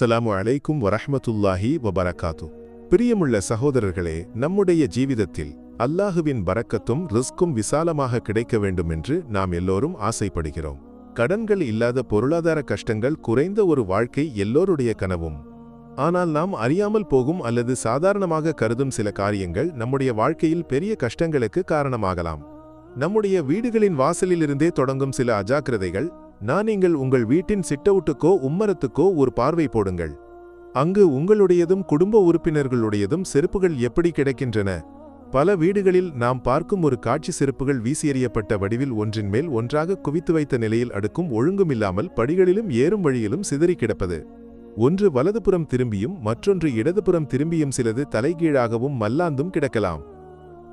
அஸ்ஸலாமு அலைக்கும் வரஹமத்துல்லாஹி வபரகாத்து. பிரியமுள்ள சகோதரர்களே நம்முடைய ஜீவிதத்தில் அல்லாஹுவின் பறக்கத்தும் ரிஸ்கும் விசாலமாக கிடைக்க வேண்டும் என்று நாம் எல்லோரும் ஆசைப்படுகிறோம். கடன்கள் இல்லாத பொருளாதார கஷ்டங்கள் குறைந்த ஒரு வாழ்க்கை எல்லோருடைய கனவும். ஆனால் நாம் அறியாமல் போகும் அல்லது சாதாரணமாக கருதும் சில காரியங்கள் நம்முடைய வாழ்க்கையில் பெரிய கஷ்டங்களுக்கு காரணமாகலாம். நம்முடைய வீடுகளின் வாசலிலிருந்தே தொடங்கும் சில அஜாக்கிரதைகள் நான் நீங்கள் உங்கள் வீட்டின் சிட்டவுட்டுக்கோ உம்மரத்துக்கோ ஒரு பார்வை போடுங்கள். அங்கு உங்களுடையதும் குடும்ப உறுப்பினர்களுடையதும் செருப்புகள் எப்படி கிடைக்கின்றன? பல வீடுகளில் நாம் பார்க்கும் ஒரு காட்சி செருப்புகள் வீசியெறியப்பட்ட வடிவில் ஒன்றின் மேல் ஒன்றாக குவித்து வைத்த நிலையில் அடுக்கும் ஒழுங்குமில்லாமல் படிகளிலும் ஏறும் வழியிலும் சிதறி கிடப்பது. ஒன்று வலதுபுறம் திரும்பியும் மற்றொன்று இடதுபுறம் திரும்பியும் சிலது தலைகீழாகவும் மல்லாந்தும் கிடக்கலாம்.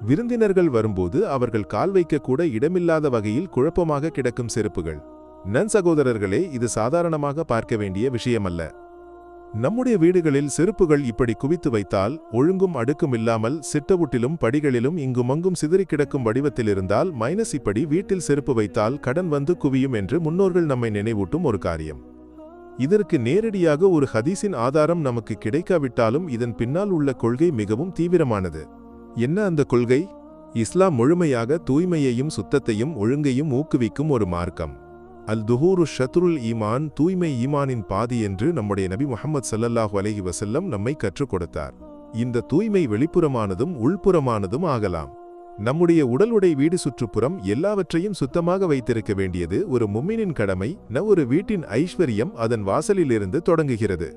விருந்தினர்கள் வரும்போது அவர்கள் கால் வைக்கக்கூட இடமில்லாத வகையில் குழப்பமாக கிடக்கும் செருப்புகள். நன் சகோதரர்களே இது சாதாரணமாக பார்க்க வேண்டிய விஷயமல்ல. நம்முடைய வீடுகளில் செருப்புகள் இப்படி குவித்து வைத்தால் ஒழுங்கும் அடுக்கும் இல்லாமல் சிட்டவுட்டிலும் படிகளிலும் இங்குமங்கும் சிதறி கிடக்கும் வடிவத்தில் இருந்தால் மைனஸ் இப்படி வீட்டில் செருப்பு வைத்தால் கடன் வந்து குவியும் என்று முன்னோர்கள் நம்மை நினைவூட்டும் ஒரு காரியம். இதற்கு நேரடியாக ஒரு ஹதீஸின் ஆதாரம் நமக்கு கிடைக்காவிட்டாலும் இதன் பின்னால் உள்ள கொள்கை மிகவும் தீவிரமானது. என்ன அந்த கொள்கை? இஸ்லாம் முழுமையாக தூய்மையையும் சுத்தத்தையும் ஒழுங்கையும் ஊக்குவிக்கும் ஒரு மார்க்கம். அல் துஹூரு ஷத்ருல் ஈமான் தூய்மை ஈமானின் பாதி என்று நம்முடைய நபி முஹம்மது சல்லல்லாஹு அலஹி வசல்லம் நம்மை கற்றுக் கொடுத்தார். இந்த தூய்மை வெளிப்புறமானதும் உள்புறமானதும் ஆகலாம். நம்முடைய உடலுடை வீடு சுற்றுப்புறம் எல்லாவற்றையும் சுத்தமாக வைத்திருக்க வேண்டியது ஒரு மும்மினின் கடமை ந ஒரு வீட்டின் ஐஸ்வர்யம் அதன் வாசலிலிருந்து தொடங்குகிறது.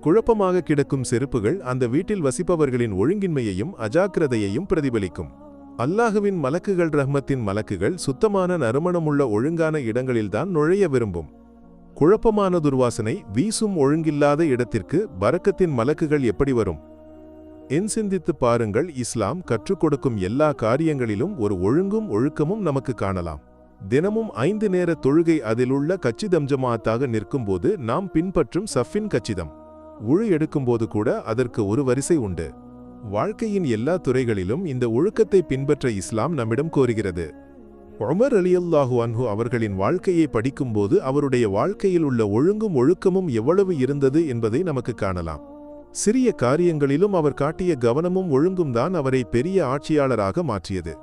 குழப்பமாக கிடக்கும் செருப்புகள் அந்த வீட்டில் வசிப்பவர்களின் ஒழுங்கின்மையையும் அஜாக்கிரதையையும் பிரதிபலிக்கும். அல்லாஹுவின் மலக்குகள் ரஹ்மத்தின் மலக்குகள் சுத்தமான நறுமணமுள்ள ஒழுங்கான இடங்களில்தான் நுழைய விரும்பும். குழப்பமான துர்வாசனை வீசும் ஒழுங்கில்லாத இடத்திற்கு பறக்கத்தின் மலக்குகள் எப்படி வரும்? என் சிந்தித்து பாருங்கள் இஸ்லாம் கற்றுக் கொடுக்கும் எல்லா காரியங்களிலும் ஒரு ஒழுங்கும் ஒழுக்கமும் நமக்கு காணலாம். தினமும் ஐந்து நேர தொழுகை அதிலுள்ள கச்சிதம் ஜமாத்தாக நிற்கும்போது நாம் பின்பற்றும் சஃபின் கச்சிதம். உழு எடுக்கும்போது கூட அதற்கு ஒரு வரிசை உண்டு. வாழ்க்கையின் எல்லா துறைகளிலும் இந்த ஒழுக்கத்தை பின்பற்ற இஸ்லாம் நம்மிடம் கோருகிறது. உமர் அலியல்லாஹு அன்ஹு அவர்களின் வாழ்க்கையை படிக்கும்போது அவருடைய வாழ்க்கையில் உள்ள ஒழுங்கும் ஒழுக்கமும் எவ்வளவு இருந்தது என்பதை நமக்கு காணலாம். சிறிய காரியங்களிலும் அவர் காட்டிய கவனமும் ஒழுங்கும் தான் அவரை பெரிய ஆட்சியாளராக மாற்றியது.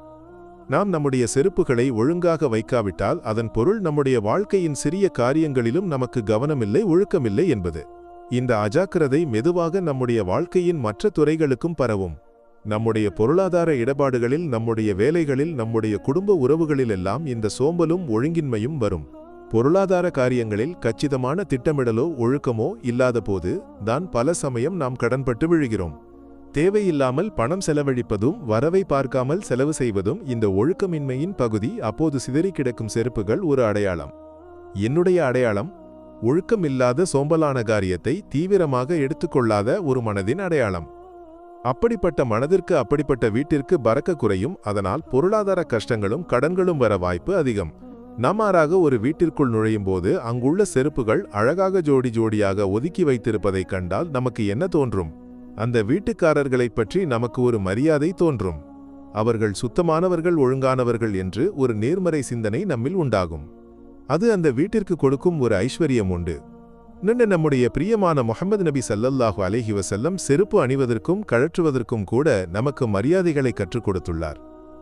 நாம் நம்முடைய செருப்புகளை ஒழுங்காக வைக்காவிட்டால் அதன் பொருள் நம்முடைய வாழ்க்கையின் சிறிய காரியங்களிலும் நமக்கு கவனமில்லை ஒழுக்கமில்லை என்பது. இந்த அஜாக்கிரதை மெதுவாக நம்முடைய வாழ்க்கையின் மற்ற துறைகளுக்கும் பரவும். நம்முடைய பொருளாதார இடபாடுகளில் நம்முடைய வேலைகளில் நம்முடைய குடும்ப உறவுகளிலெல்லாம் இந்த சோம்பலும் ஒழுங்கின்மையும் வரும். பொருளாதார காரியங்களில் கச்சிதமான திட்டமிடலோ ஒழுக்கமோ இல்லாதபோது தான் பல சமயம் நாம் கடன்பட்டு விழுகிறோம். தேவையில்லாமல் பணம் செலவழிப்பதும் வரவை பார்க்காமல் செலவு செய்வதும் இந்த ஒழுக்கமின்மையின் பகுதி அப்போது சிதறி கிடக்கும் செருப்புகள் ஒரு அடையாளம். என்னுடைய அடையாளம் ஒழுக்கமில்லாத சோம்பலான காரியத்தை தீவிரமாக எடுத்துக்கொள்ளாத ஒரு மனதின் அடையாளம். அப்படிப்பட்ட மனதிற்கு அப்படிப்பட்ட வீட்டிற்கு பறக்க குறையும் அதனால் பொருளாதார கஷ்டங்களும் கடன்களும் வர வாய்ப்பு அதிகம். நம்மாறாக ஒரு வீட்டிற்குள் நுழையும்போது அங்குள்ள செருப்புகள் அழகாக ஜோடி ஜோடியாக ஒதுக்கி வைத்திருப்பதைக் கண்டால் நமக்கு என்ன தோன்றும்? அந்த வீட்டுக்காரர்களைப் பற்றி நமக்கு ஒரு மரியாதை தோன்றும். அவர்கள் சுத்தமானவர்கள் ஒழுங்கானவர்கள் என்று ஒரு நேர்மறை சிந்தனை நம்மில் உண்டாகும். அது அந்த வீட்டிற்கு கொடுக்கும் ஒரு ஐஸ்வர்யம் உண்டு. நின்று நம்முடைய பிரியமான முகமது நபி சல்லல்லாஹு அலைஹி வசல்லம் செருப்பு அணிவதற்கும் கழற்றுவதற்கும் கூட நமக்கு மரியாதைகளை கற்றுக் கொடுத்துள்ளார்.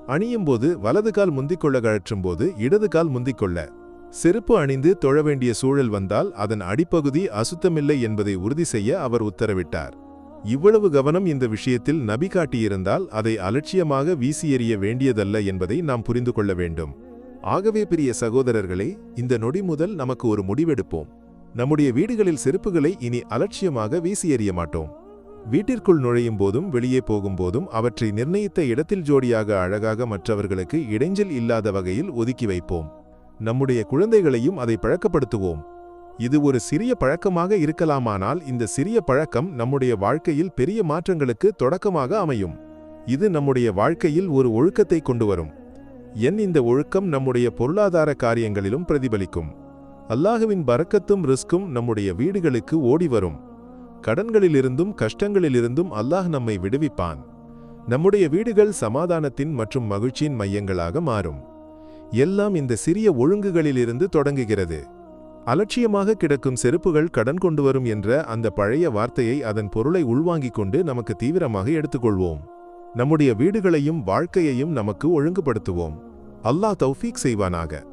அணியும்போது வலது கால் முந்திக்கொள்ள கழற்றும்போது இடது கால் முந்திக்கொள்ள. செருப்பு அணிந்து தொழ வேண்டிய சூழல் வந்தால் அதன் அடிப்பகுதி அசுத்தமில்லை என்பதை உறுதி செய்ய அவர் உத்தரவிட்டார். இவ்வளவு கவனம் இந்த விஷயத்தில் நபி காட்டியிருந்தால் அதை அலட்சியமாக வீசி எறிய வேண்டியதல்ல என்பதை நாம் புரிந்து கொள்ள வேண்டும். ஆகவே பிரிய சகோதரர்களே இந்த நொடி முதல் நமக்கு ஒரு முடிவெடுப்போம். நம்முடைய வீடுகளில் செருப்புகளை இனி அலட்சியமாக வீசி எறிய மாட்டோம். வீட்டிற்குள் நுழையும் போதும் வெளியே போகும்போதும் அவற்றை நிர்ணயித்த இடத்தில் ஜோடியாக அழகாக மற்றவர்களுக்கு இடைஞ்சல் இல்லாத வகையில் ஒதுக்கி வைப்போம். நம்முடைய குழந்தைகளையும் அதை பழக்கப்படுத்துவோம். இது ஒரு சிறிய பழக்கமாக இருக்கலாமானால் இந்த சிறிய பழக்கம் நம்முடைய வாழ்க்கையில் பெரிய மாற்றங்களுக்கு தொடக்கமாக அமையும். இது நம்முடைய வாழ்க்கையில் ஒரு ஒழுக்கத்தை கொண்டு வரும். என் இந்த ஒழுக்கம் நம்முடைய பொருளாதார காரியங்களிலும் பிரதிபலிக்கும். அல்லாஹுவின் பறக்கத்தும் ரிஸ்கும் நம்முடைய வீடுகளுக்கு ஓடி வரும் கடன்களிலிருந்தும் கஷ்டங்களிலிருந்தும் அல்லாஹ் நம்மை விடுவிப்பான். நம்முடைய வீடுகள் சமாதானத்தின் மற்றும் மகிழ்ச்சியின் மையங்களாக மாறும். எல்லாம் இந்த சிறிய ஒழுங்குகளிலிருந்து தொடங்குகிறது. அலட்சியமாக கிடக்கும் செருப்புகள் கடன் கொண்டு வரும் என்ற அந்த பழைய வார்த்தையை அதன் பொருளை உள்வாங்கிக் கொண்டு நமக்கு தீவிரமாக எடுத்துக்கொள்வோம். நம்முடைய வீடுகளையும் வாழ்க்கையையும் நமக்கு ஒழுங்குபடுத்துவோம். அல்லாஹ் தௌஃபீக் செய்வானாக.